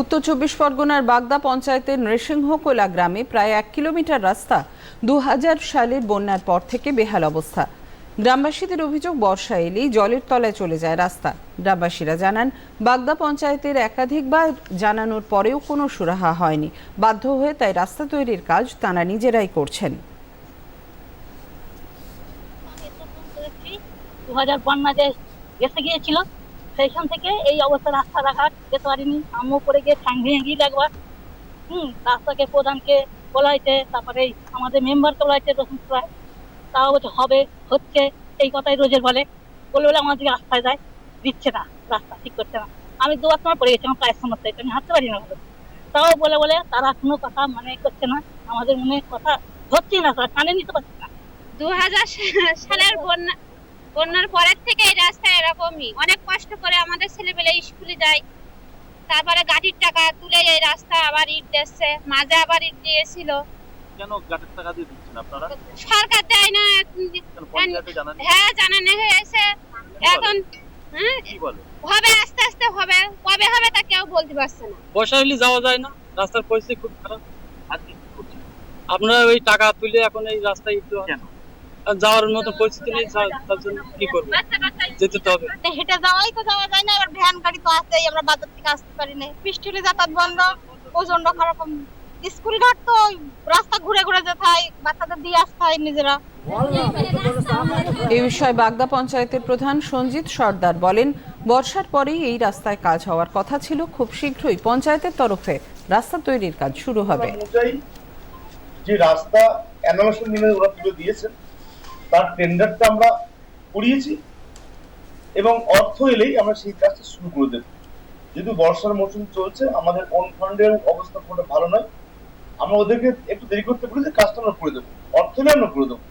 উত্তর চব্বিশ পরগনার বাগদা পঞ্চায়েতের নৃসিংহকোলা গ্রামে প্রায় এক কিলোমিটার রাস্তা দু হাজার সালের বন্যার পর থেকে বেহাল অবস্থা। গ্রামবাসীদের অভিযোগ, বর্ষা এলেই জলের তলায় চলে যায় রাস্তা। গ্রামবাসীরা জানান, বাগদা পঞ্চায়েতের একাধিকবার জানানোর পরেও কোনো সুরাহা হয়নি। বাধ্য হয়ে তাই রাস্তা তৈরির কাজ তাঁরা নিজেরাই করছেন। দু হাজার বন্যা এসে গিয়েছিল সেইখান থেকে এই অবস্থা রাস্তাঘাট যেতে পারিনি। আমিও পড়ে গিয়ে ঠ্যাং ভেঙে গিয়ে একবার। হুম, রাস্তাকে, প্রধানকে বলাইছে, তারপরে আমাদের মেম্বার তোলাইছে রসুন প্রায় তাও বলছে হবে, হচ্ছে, এই কথাই রোজের বলে। বলে বলে আমাদেরকে রাস্তায় যায়, দিচ্ছে না, রাস্তা ঠিক করছে না। আমি দুবার সময় পড়ে গেছি, আমার পায়ের সমস্যা আমি হাঁটতে পারি না বলে। তাও বলে বলে, তারা কোনো কথা মানে করছে না, আমাদের মনে কথা ধরছেই না, তারা কানে নিতে পারছে না। দু হাজার সালের বন্যা বন্যার পরের থেকে এই রাস্তা এরকমই। অনেক কষ্ট করে আমাদের ছেলেপেলে স্কুলে যায়। তারপরে গাড়ির টাকা তুলে এই রাস্তা আবার ইট দিচ্ছে। মাঝে আবার ইট দিয়েছিল। কেন গাটের টাকা দিয়ে দিচ্ছেন আপনারা? সরকার দেয় না। হ্যাঁ জানানো হয়েছে। এখন হ্যাঁ কি বলে? হবে আস্তে আস্তে হবে। কবে হবে তা কেউ বলতে পারছে না। বর্ষা হলে যাওয়া যায় না? রাস্তার পরিস্থিতি খুব খারাপ। আপনারা ওই টাকা তুলে এখন এই রাস্তায় কেন? যাওয়ার মতো পরিস্থিতি নেই তার জন্য কি করব? যেতে তো হবে। হেঁটে যাওয়াই তো যাওয়া যায় না এবার ভ্যান গাড়ি তো আসতেই আমরা বাজার থেকে আসতে পারি না বৃষ্টি হলে যাতায়াত বন্ধ প্রচণ্ড খারাপ স্কুল ঘাট তো রাস্তা ঘুরে ঘুরে যেতে হয় বাচ্চাদের দিয়ে আসতে হয় নিজেরা। এই বিষয়ে বাগদা পঞ্চায়েতের প্রধান সঞ্জিত সর্দার বলেন বর্ষার পরেই এই রাস্তায় কাজ হওয়ার কথা ছিল খুব শীঘ্রই পঞ্চায়েতের তরফে রাস্তা তৈরির কাজ শুরু হবে। যে রাস্তা ওরা তুলে দিয়েছেন তার টেন্ডারটা আমরা করিয়েছি এবং অর্থ এলেই আমরা সেই কাজটা শুরু করে দেব। যেহেতু বর্ষার মৌসুম চলছে, আমাদের কোন ফান্ডের অবস্থা খুব ভালো নয়। আমরা ওদেরকে একটু দেরি করতে বলি যে কাজটা আমরা করে দেবো। অর্থ এলে আমরা করে দেবো।